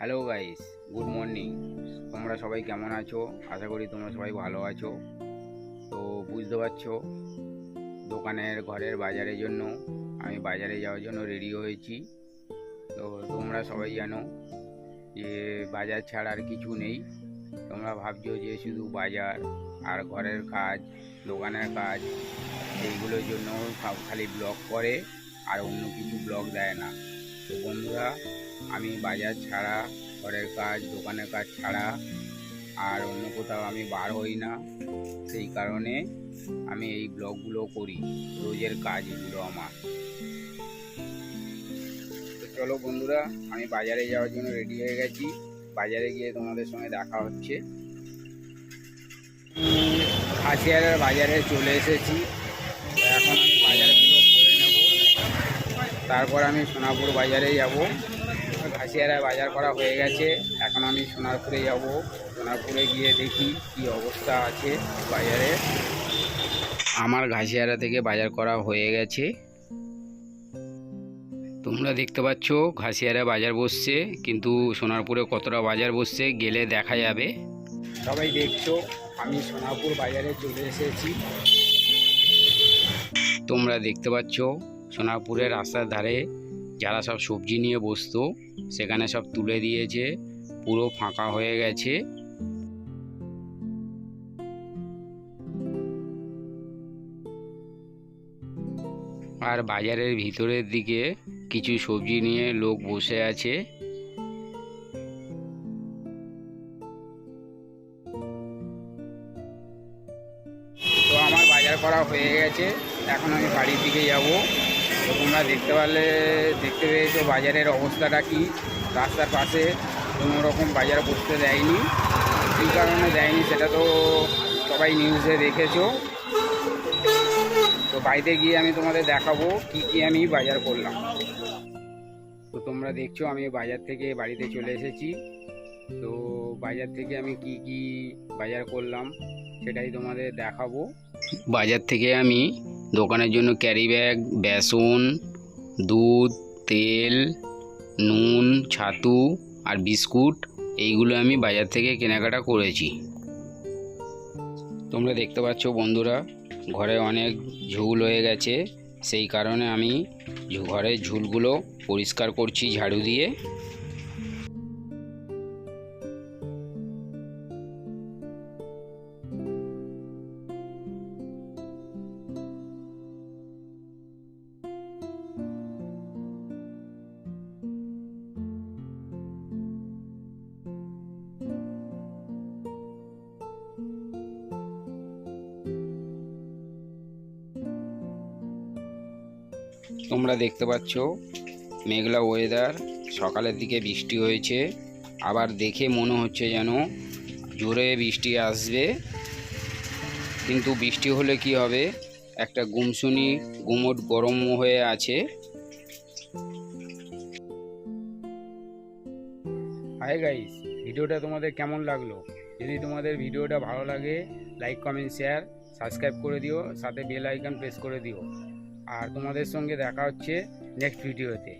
Hello guys good morning তোমরা সবাই কেমন আছো? আশা করি তোমরা সবাই ভালো আছো। তো বুঝতে পারছ, দোকানের, ঘরের বাজারের জন্য আমি বাজারে যাওয়ার জন্য রেডি হয়েছি। তো তোমরা সবাই জানো যে বাজার ছাড়া আর কিছু নেই। তোমরা ভাবছ যে শুধু বাজার আর ঘরের কাজ, দোকানের কাজ, এইগুলোর জন্য খালি ব্লগ করে, আর অন্য কিছু ব্লগ দেয় না। তো বন্ধুরা, আমি বাজার ছাড়া, ঘরের কাজ, দোকানের কাজ ছাড়া আর অন্য কোথাও আমি বার হই না। সেই কারণে আমি এই ব্লগগুলো করি, রোজের কাজ এগুলো আমার। তো চলো বন্ধুরা, আমি বাজারে যাওয়ার জন্য রেডি হয়ে গেছি। বাজারে গিয়ে তোমাদের সঙ্গে দেখা হচ্ছে। খাসিয়ারের বাজারে চলে এসেছি তো এখন আমি বাজারগুলো করে নেব তারপর আমি সোনাপুর বাজারে যাব। ঘাসিয়ারায় বাজার করা হয়ে গেছে। এখন আমি সোনারপুরে যাব। সোনারপুরে গিয়ে দেখি কি অবস্থা আছে বাজারে। আমার ঘাসিয়ারা থেকে বাজার করা হয়ে গেছে। তোমরা দেখতে পাচ্ছ, ঘাসিয়ারা বাজার বসছে, কিন্তু সোনারপুরে কতটা বাজার বসছে গেলে দেখা যাবে। সবাই দেখছ, আমি সোনারপুর বাজারে চলে এসেছি। তোমরা দেখতে পাচ্ছ সোনারপুরের রাস্তার ধারে যারা সব সবজি নিয়ে বসতো, সেখানে সব তুলে দিয়েছে, পুরো ফাঁকা হয়ে গেছে। আর বাজারের ভিতরের দিকে কিছু সবজি নিয়ে লোক বসে আছে। তো আমার বাজার করা হয়ে গেছে, এখন আমি বাড়ির দিকে যাব। তোমরা দেখতে পারলে দেখতে পেয়েছ বাজারের অবস্থাটা কি? রাস্তার পাশে কোনো রকম বাজার বসতে দেয়নি। কী কারণে দেয়নি, সেটা তো সবাই নিউজে দেখেছ। তো বাড়িতে গিয়ে আমি তোমাদের দেখাবো কি কি আমি বাজার করলাম। তো তোমরা দেখছ, আমি বাজার থেকে বাড়িতে চলে এসেছি। তো বাজার থেকে আমি কি কি বাজার করলাম, সেটাই তোমাদের দেখাবো। বাজার থেকে আমি দোকানের জন্য ক্যারি ব্যাগ বেসন, দুধ, তেল, নুন, ছাতু আর বিস্কুট, এইগুলো আমি বাজার থেকে কেনাকাটা করেছি। তোমরা দেখতে পাচ্ছ বন্ধুরা, ঘরে অনেক ঝুল হয়ে গেছে। সেই কারণে আমি ঘরের ঝুলগুলো পরিষ্কার করছি ঝাড়ু দিয়ে। তোমরা দেখতে পাচ্ছ, মেঘলা ওয়েদার সকালের দিকে বৃষ্টি হয়েছে। আবার দেখে মনে হচ্ছে যেন জোরে বৃষ্টি আসবে। কিন্তু বৃষ্টি হলে কি হবে? একটা গুমসুনি, গুমট গরম হয়ে আছে। হাই গাইস ভিডিওটা তোমাদের কেমন লাগল? যদি তোমাদের ভিডিওটা ভালো লাগে লাইক কমেন্ট শেয়ার সাবস্ক্রাইব করে দিও, সাথে বেল আইকন প্রেস করে দিও। আর তোমাদের সঙ্গে দেখা হচ্ছে নেক্সট ভিডিওতে